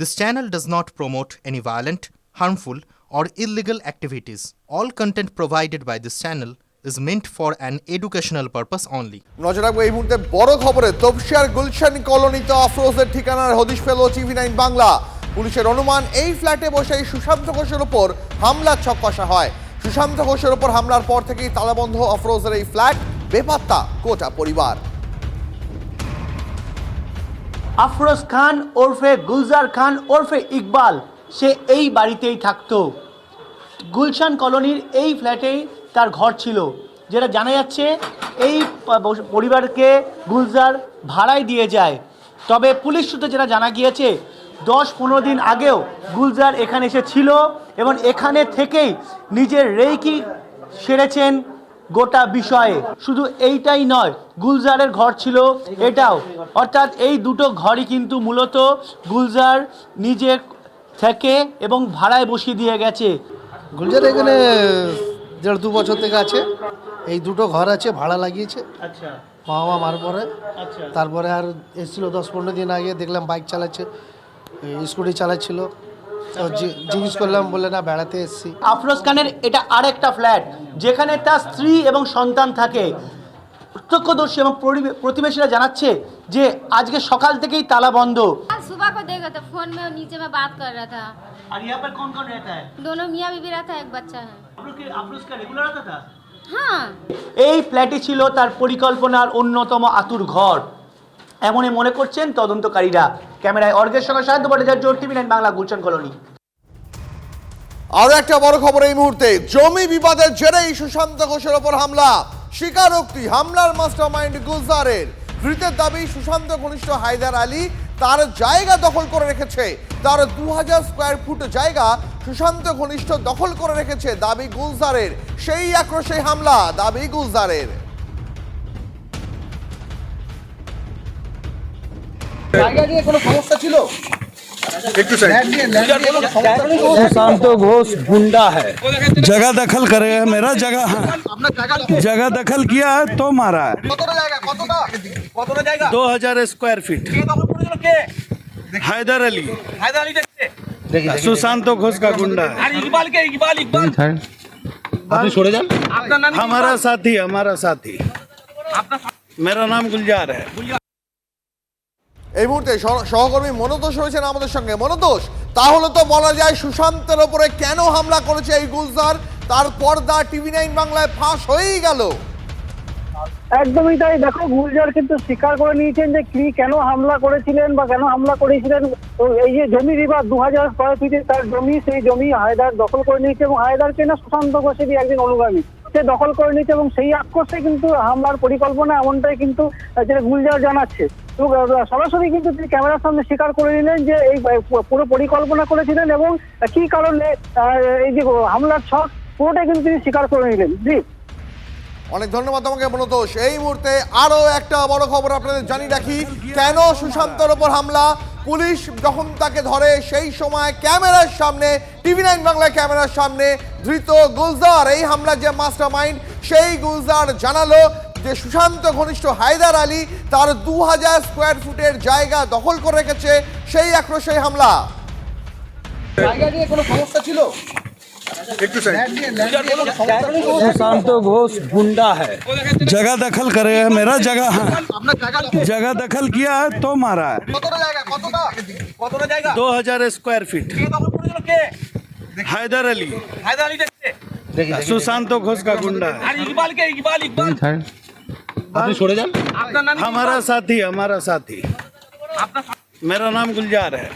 This channel does not promote any violent, harmful, or illegal activities. All content provided by this channel is meant for an educational purpose only. নজর রাখব এই মুহূর্তে বড় খবরে তপসিয়ার গুলশান কলোনিতে আফরোজের ঠিকানার হদিশ পেল টিভি নাইন বাংলা পুলিশের অনুমান এই ফ্ল্যাটে বসেই সুশান্ত ঘোষের ওপর হামলার ছক কষা হয় সুশান্ত ঘোষের ওপর হামলার পর থেকেই তালাবন্ধ আফরোজের এই ফ্ল্যাট বেপাত্তা গোটা পরিবার আফরোজ খান ওরফে গুলজার খান ওরফে ইকবাল, সে এই বাড়িতেই থাকতো। গুলশান কলোনির এই ফ্ল্যাটেই তার ঘর ছিল, যেটা জানা যাচ্ছে এই পরিবারকে গুলজার ভাড়ায় দিয়ে যায়। তবে পুলিশ সূত্রে যেটা জানা গিয়েছে, দশ পনেরো দিন আগেও গুলজার এখানে এসে ছিল এবং এখানে থেকেই নিজের রেইকি সেরেছেন গোটা বিষয়ে। শুধু এইটাই নয় গুলজারের ঘর ছিল এটাও। অর্থাৎ এই দুটো ঘরই কিন্তু মূলত গুলজার নিজের থেকে এবং ভাড়ায় বসিয়ে দিয়ে গেছে। গুলজার এখানে দেড় দু বছর থেকে আছে। এই দুটো ঘর আছে ভাড়া লাগিয়েছে। আচ্ছা। মা মা মার পরে আচ্ছা। তারপরে আর এসেছিল দশ পনেরো দিন আগে দেখলাম বাইক চালাচ্ছে স্কুটি চালাচ্ছিল। তো জি- জিজ্ঞেস করলাম বলে না বেড়াতে এসেছি আফরোজ খানের এটা আরেকটা ফ্ল্যাট যেখানে তার স্ত্রী এবং সন্তান থাকে প্রত্যক্ষদর্শী এবং পরিবে- প্রতিবেশীরা জানাচ্ছে যে আজকে সকাল থেকেই তালা বন্ধ आज सुबह को देखा था फोन में नीचे में बात कर रहा था আর यहाँ पर कौन कौन रहता है दोनों मियाँ बीवी रहता है एक बच्चा है আফরোজ का রেগুলার रहता था हाँ এই ফ্ল্যাটই ছিল তার পরিকল্পনার অন্যতম আতুর ঘর এমনই মনে করছেন তদন্তকারীরা। ক্যামেরায় অর্গের সঙ্গে সাহায্য Bhattacharya, TV nine Bangla, Gulshan colony. আরও একটা বড় খবর এই মুহূর্তে, জমি বিবাদের জেরেই সুশান্ত ঘোষের ওপর হামলা। স্বীকারোক্তি, হামলার মাস্টার মাইন্ড গুলজারের। ধৃতের দাবি, সুশান্ত ঘনিষ্ঠ হায়দার আলী তার জায়গা দখল করে রেখেছে। তার দু হাজার স্কোয়ার ফুট জায়গা সুশান্ত ঘনিষ্ঠ দখল করে রেখেছে, দাবি গুলজারের। সেই আক্রোশে হামলা, দাবি গুলজারের। सुशांत घोष गुंडा है। जगह दखल करे है मेरा जगह है। जगह दखल किया। है तो मारा है। दो हज़ार स्क्वायर फीट। हैदर अली। सुशांत घोष का गुंडा है। हमारा साथी हमारा साथी। मेरा नाम गुलजार है। এই মুহূর্তে সহকর্মী মনোতোষ রয়েছেন আমাদের সঙ্গে। মনোতোষ, তাহলে তো বলা যায় সুশান্তের ওপরে কেন হামলা করেছে এই গুলজার? তার পর্দা টিভি নাইন বাংলায় ফাঁস হয়েই গেল। একদমই তাই। দেখো, গুলজার কিন্তু স্বীকার করে নিয়েছেন যে কি কেন হামলা করেছিলেন বা কেন হামলা করেছিলেন। এই যে জমি বিবাদ দু হাজার স্কোয়ার ফিটের তার জমি, সেই জমি হায়দার দখল করে নিয়েছে এবং হায়দারকে না সুশান্ত ঘোষেরই একজন অনুগামী। সে দখল করে নিয়েছে এবং সেই আক্রোশে কিন্তু হামলার পরিকল্পনা এমনটাই কিন্তু যেটা গুলজার জানাচ্ছে। সরাসরি কিন্তু তিনি ক্যামেরার সামনে স্বীকার করে নিলেন যে এই পুরো পরিকল্পনা করেছিলেন এবং কি কারণে এই যে হামলার ছক পুরোটাই কিন্তু তিনি স্বীকার করে নিলেন। জি। অনেক ধন্যবাদ তোমাকে, মনোতোষ। এই মুহূর্তে আরও একটা বড় খবর আপনাদের জানিয়ে রাখি। কেন সুশান্তর ওপর হামলা? পুলিশ যখন তাকে ধরে, সেই সময় ক্যামেরার সামনে, টিভি নাইন বাংলা ক্যামেরার সামনে ধৃত গুলজার, এই হামলার যে মাস্টার মাইন্ড সেই গুলজার জানালো যে সুশান্ত ঘনিষ্ঠ হায়দার আলী তার দু হাজার স্কোয়ার ফুটের জায়গা দখল করে রেখেছে সেই আক্রোশে হামলা। सुशांत घोष गुंडा है। जगह दखल करे है मेरा जगह है। जगह दखल किया है तो मारा है। दो हज़ार स्क्वायर फीट। हैदर अली। सुशांत घोष का गुंडा है। हमारा साथी हमारा साथी। मेरा नाम गुलजार है।